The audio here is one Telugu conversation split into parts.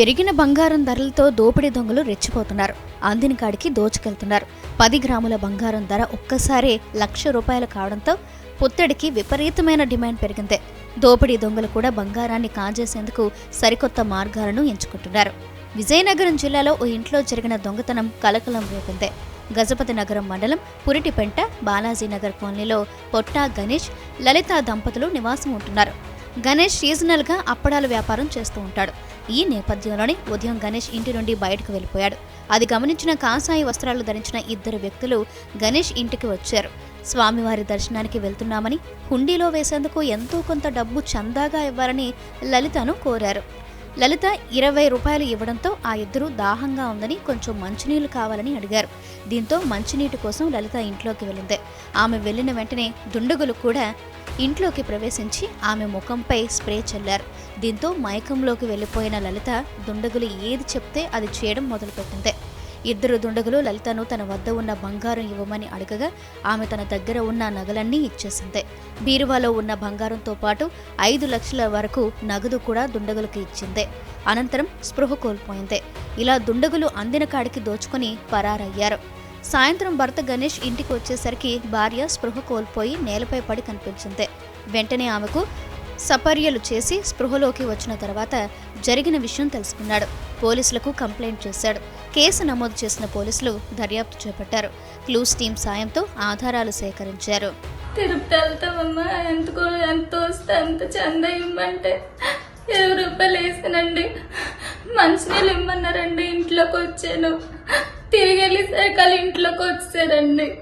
పెరిగిన బంగారం ధరలతో దోపిడీ దొంగలు రెచ్చిపోతున్నారు. అందిన కాడికి దోచుకెళ్తున్నారు. పది గ్రాముల బంగారం ధర ఒక్కసారే లక్ష రూపాయలు కావడంతో పుత్తడికి విపరీతమైన డిమాండ్ పెరిగింది. దోపిడీ దొంగలు కూడా బంగారాన్ని కాజేసేందుకు సరికొత్త మార్గాలను ఎంచుకుంటున్నారు. విజయనగరం జిల్లాలో ఓ ఇంట్లో జరిగిన దొంగతనం కలకలం రేపింది. గజపతి నగరం మండలం పురిటిపెంట బాలాజీనగర్ కాలనీలో పొట్టా గణేష్ లలిత దంపతులు నివాసం ఉంటున్నారు. గణేష్ సీజనల్గా అప్పడాల వ్యాపారం చేస్తూ ఉంటాడు. ఈ నేపథ్యంలోనే ఉదయం గణేష్ ఇంటి నుండి బయటకు వెళ్ళిపోయాడు. అది గమనించిన కాసాయి వస్త్రాలు ధరించిన ఇద్దరు వ్యక్తులు గణేష్ ఇంటికి వచ్చారు. స్వామివారి దర్శనానికి వెళ్తున్నామని హుండీలో వేసేందుకు ఎంతో కొంత డబ్బు చందాగా ఇవ్వాలని లలితను కోరారు. లలిత ఇరవై రూపాయలు ఇవ్వడంతో ఆ ఇద్దరు దాహంగా ఉందని కొంచెం మంచినీళ్ళు కావాలని అడిగారు. దీంతో మంచినీటి కోసం లలిత ఇంట్లోకి వెళ్ళింది. ఆమె వెళ్ళిన వెంటనే దుండగులు కూడా ఇంట్లోకి ప్రవేశించి ఆమె ముఖంపై స్ప్రే చల్లారు. దీంతో మైకంలోకి వెళ్ళిపోయిన లలిత దుండగులు ఏది చెప్తే అది చేయడం మొదలుపెట్టింది. ఇద్దరు దుండగులు లలితను తన వద్ద ఉన్న బంగారం ఇవ్వమని అడగగా ఆమె తన దగ్గర ఉన్న నగలన్నీ ఇచ్చేసింది. బీరువాలో ఉన్న బంగారంతో పాటు ఐదు లక్షల వరకు నగదు కూడా దుండగులకు ఇచ్చింది. అనంతరం స్పృహ కోల్పోయింది. ఇలా దుండగులు అందిన కాడికి దోచుకుని పరారయ్యారు. సాయంత్రం భర్త గణేష్ ఇంటికి వచ్చేసరికి భార్య స్పృహ కోల్పోయి నేలపై పడి కనిపించింది. వెంటనే ఆమెకు సపర్యలు చేసి స్పృహలోకి వచ్చిన తర్వాత జరిగిన విషయం తెలుసుకున్నాడు. పోలీసులకు కంప్లైంట్ చేశాడు. కేసు నమోదు చేసిన పోలీసులు దర్యాప్తు చేపట్టారు. క్లూస్ టీం సాయంతో ఆధారాలు సేకరించారు. తిరుపతి వెళ్తామమ్మా. ఎంతకో ఎంత వస్తే అంత చంద ఇమ్మంటే ఇరవై రూపాయలు వేసానండి. మంచినీళ్ళు ఇమ్మన్నారండి. ఇంట్లోకి వచ్చాను. తిరిగి వెళ్ళేసరికి ఇంట్లోకి వచ్చారండి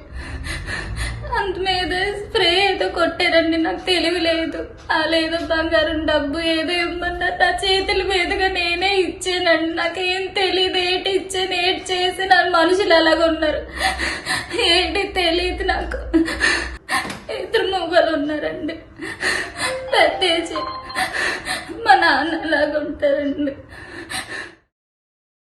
అంత మీద స్ప్రే కొట్టారండి నాకు తెలివి లేదు లేదో బంగారం డబ్బు ఏదో ఇమ్మన్నారు నా చేతుల మీదుగా నేనే ఇచ్చానండి నాకేం తెలియదు ఏంటి ఇచ్చాను ఏంటి చేసి నా మనుషులు అలాగ ఉన్నారు. ఏంటి తెలియదు నాకు. ఇద్దరు మొగలు ఉన్నారండి. పెద్ద మా నాన్న లాగా ఉంటారండి.